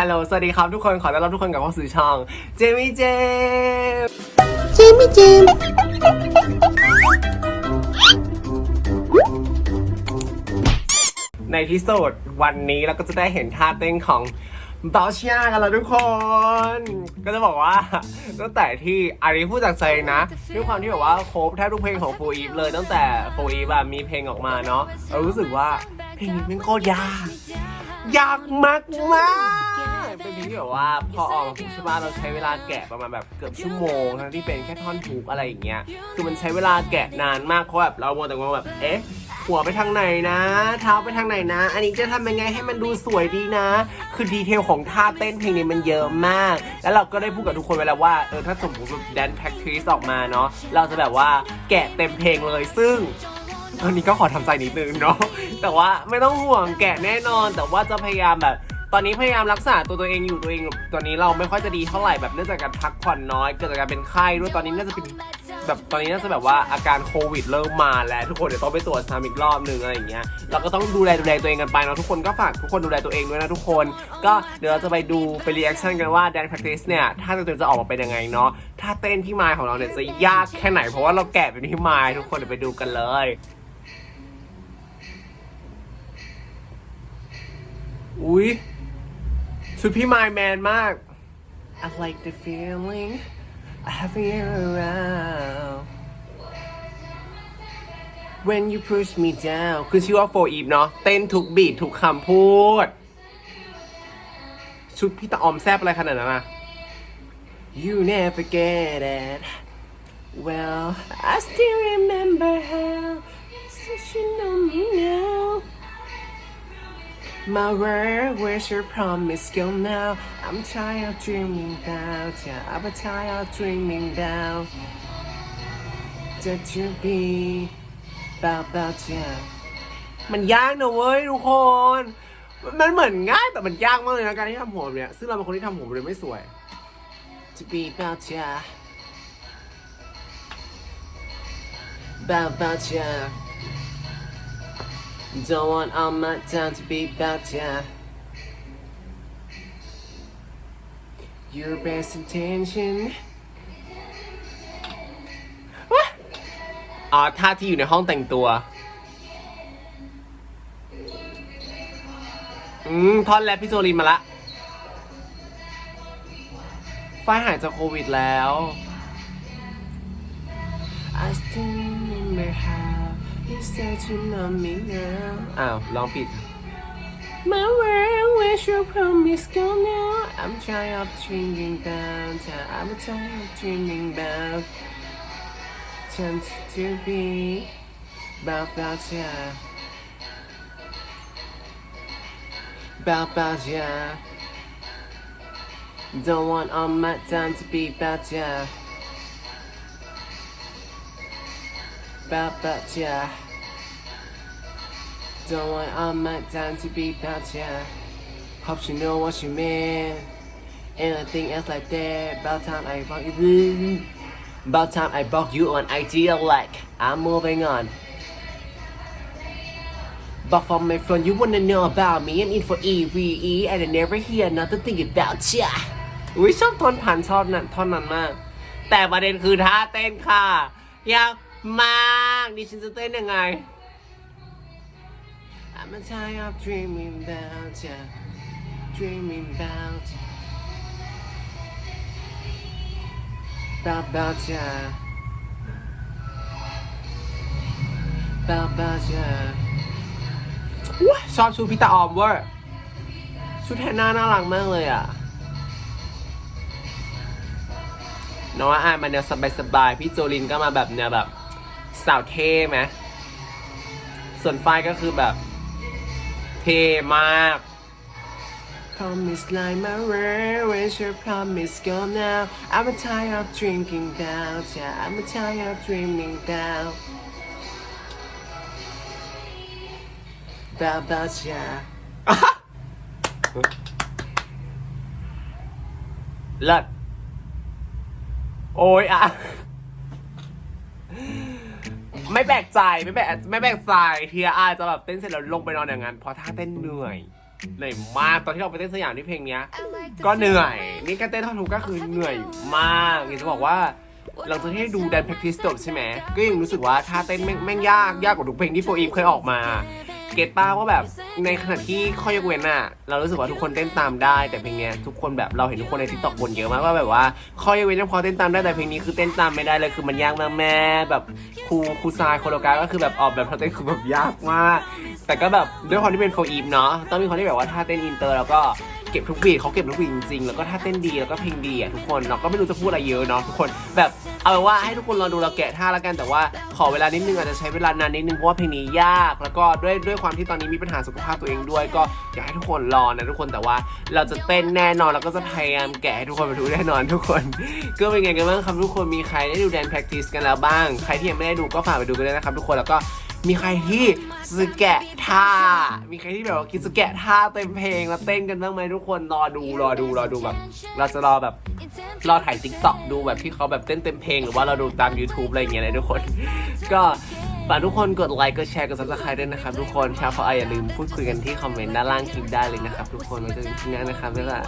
ฮัลโหล สวัสดีครับทุกคน ขอต้อนรับทุกคนกลับเข้าสู่ช่อง เจมี่เจม เจมี่เจมส์ในที่สุดวันนี้เราก็จะได้เห็นท่าเต้นของบาชิอากันแล้วทุกคน ก็จะบอกว่าตั้งแต่ที่อันนี้พูดจากใจนะด้วยความที่แบบว่าโครบแทบทุกเพลงของโฟอีฟเลยตั้งแต่โฟอีฟมีเพลงออกมาเนาะเรารู้สึกว่าเพลงนี้มันโคตรยาก ยากมากมากๆเป็นเพลง ที่แบบว่าพอออกมาปุ๊บใช่ปะเราใช้เวลาแกะประมาณแบบเกือบชั่วโมงทั้งที่เป็นแค่ท่อนฮุกอะไรอย่างเงี้ยคือมันใช้เวลาแกะนานมากเพราะแบบเราโมแต่ว่าแบบเอ๊ะหัวไปทางไหนนะ เท้าไปทางไหนนะ อันนี้จะทำยังไงให้มันดูสวยดีนะ คือดีเทลของท่าเต้นเพลงนี้มันเยอะมาก แล้วเราก็ได้พูดกับทุกคนไว้แล้วว่าเออถ้าสมมติแบบแดนแพ็กทริสออกมาเนาะเราจะแบบว่าแกะเต็มเพลงเลยซึ่งตอนนี้ก็ขอทำใจนิดนึงเนาะแต่ว่าไม่ต้องห่วงแกะแน่นอน แต่ว่าจะพยายามแบบ ตอนนี้พยายามรักษาตัวตัวเองอยู่ตัวเองตอนนี้เราไม่ค่อยจะดีเท่าไหร่แบบเนื่องจากการพักผ่อนน้อยเกิดจากการเป็นไข้ด้วยตอนนี้น่าจะเป็นแบบตอนนี้น่าจะแบบว่าอาการโควิดเริ่มมาแล้วทุกคนเดี๋ยวต้องไปตรวจซ้ำอีกรอบหนึ่งอะไรอย่างเงี้ยเราก็ต้องดูแลดูแลตัวเองกันไปเนาะทุกคนก็ฝากทุกคนดูแลตัวเองด้วยนะทุกคน ก็เดี๋ยวเราจะไปดูไปรีแอคชั่นกันว่า dance practice เนี่ยถ้าตัวจะออกมาเป็นยังไงเนาะถ้าเต้นที่มายของเราเนี่ยจะยากแค่ไหนเพราะว่าเราแกะเป็นที่มายทุกคนเดี๋ยวไปดูกันเลยอุ้ย ชุดพี่ไมายแมนมาก I like the feeling I have you around When you push me down คือชื่อว่าโฟอีฟเนาะเต้นทุกบีททุกคำพูด ชุดพี่ตาออมแซบอะไรขนาดนั้นอะ You never get it Well I still remember how Since you know me now My word, where's your promise? Go now. I'm tired of dreaming about ya. I'm tired of dreaming about that you be about about ya. มันยากนะเว้ยทุกคน มันเหมือนง่ายแต่มันยากมากเลยนะการที่ทำผมเนี่ย ซึ่งเราเป็นคนที่ทำผมเลยไม่สวย To be about ya. About about ya. Don't want all my time to be about ya. Your best intention. อ๋อท่าที่อยู่ในห้องแต่งตัว อืมท่อนแรปพี่โจลินมาละฝ้ายหายจากโควิดแล้ว I still remember how you said you love me now อ้าวร้องผิด My world, where's your promise go now? I'm tired of dreaming about ya. I'm tired of dreaming about chance to be about about ya. About about ya. Don't want all my time to be about ya. About about ya. Don't want all my time to be about ya. Hope you know what you mean. Anything else like that. About time I block you. About time I block you on IG like I'm moving on. But for my friend, you wanna know about me and in for EVE and I never hear another thing about ya. อุ้ยชอบท่อนผ่านชอบนั่นท่อนนั้นมาก แต่ประเด็นคือท่าเต้นค่ะ ยาก มากดิฉันจะเต้นยังไง I'm tired of dreaming about ya dreaming about you about ya about about ya ว้าชอบชุดพี่ตาออมเวอร์ชุดแทนหน้าน่ารักมากเลยอะน้องอายมาแนวสบายๆ พี่โจลินก็มาแบบแนวแบบ สาวเท่ไหมส่วนฝ้ายก็คือแบบ เท่มาก Promise like my word, where's your promise go now? I'm tired of drinking down, yeah, I'm tired of dreaming down. About about yeah. เลิศโอ้ยอะ ไม่แปลกใจไม่แปลกไม่แปลกใจทีอาจะแบบเต้นเสร็จแล้วลงไปนอนอย่างนั้นเพราะท่าเต้นเหนื่อยเหนื่อยมากตอนที่เราไปเต้นสยามที่เพลงเนี้ย ก็เหนื่อย นี่ก็เต้นท่อนทุกก็คือเหนื่อยมากอยากจะบอกว่าหลังจากที่ดูแดน practice จบใช่ไหมก็ยังรู้สึกว่าท่าเต้นแม่งแม่งยากยากกว่าทุกเพลงที่โฟอีฟเคยออกมาเก็ตป้าว่าแบบในขณะที่ข้อยกเว้นอะเรารู้สึกว่าทุกคนเต้นตามได้ แต่เพลงเนี้ยทุกคนแบบเราเห็นทุกคนในทิกตอกบ่นเยอะมากว่าแบบว่าข้อยกเว้นยังพอเต้นตามได้แต่เพลงนี้คือเต้นตามไม่ได้เลยคือมันยากมากแม่แบบครูครูซายโคโรกราฟก็คือแบบออกแบบเขาเต้นคือแบบยากมาก แต่ก็แบบด้วยความที่เป็นโฟอีฟเนาะต้องมีความที่แบบว่าท่าเต้นอินเตอร์แล้วก็ เก็บทุกบีทเขาเก็บทุกบีทจริงๆ แล้วก็ท่าเต้นดีแล้วก็เพลงดีอะทุกคนเราก็ไม่รู้จะพูดอะไรเยอะเนาะทุกคนแบบเอาเป็นว่าให้ทุกคนรอดูเราแกะท่าแล้วกันแต่ว่าขอเวลานิดนึงอาจจะใช้เวลานานนิดนึงเพราะว่าเพลงนี้ยาก แล้วก็ด้วยด้วยความที่ตอนนี้มีปัญหาสุขภาพตัวเองด้วย ก็อยากให้ทุกคนรอนะทุกคนแต่ว่าเราจะเต้นแน่นอนแล้วก็จะพยายามแกะให้ทุกคนไปดูแน่นอนทุกคน ก็เป็นไงกันบ้างครับทุกคนมีใครได้ดูแดน practice กันแล้วบ้าง ใครที่ยังไม่ได้ดูก็ฝากไปดูกันด้วยนะครับทุกคนแล้วก็ มีใครที่จะแกะท่า มีใครที่แบบว่าคิดจะแกะท่าเต็มเพลงแล้วเต้นกันบ้างไหมทุกคนรอดูรอดูรอดูแบบ เราจะรอแบบรอถ่ายติ๊กต็อกดูแบบที่เขาแบบเต้นเต็มเพลงหรือว่าเราดูตาม YouTube อะไรอย่างเงี้ยเลยทุกคน ก็ฝากทุกคนกดไลค์กดแชร์กด subscribe ด้วยนะครับทุกคนชาวพอไออย่าลืมพูดคุยกันที่คอมเมนต์ด้านล่างคลิปได้เลยนะครับทุกคนไว้เจอกันที่หน้านะครับบ๊ายบาย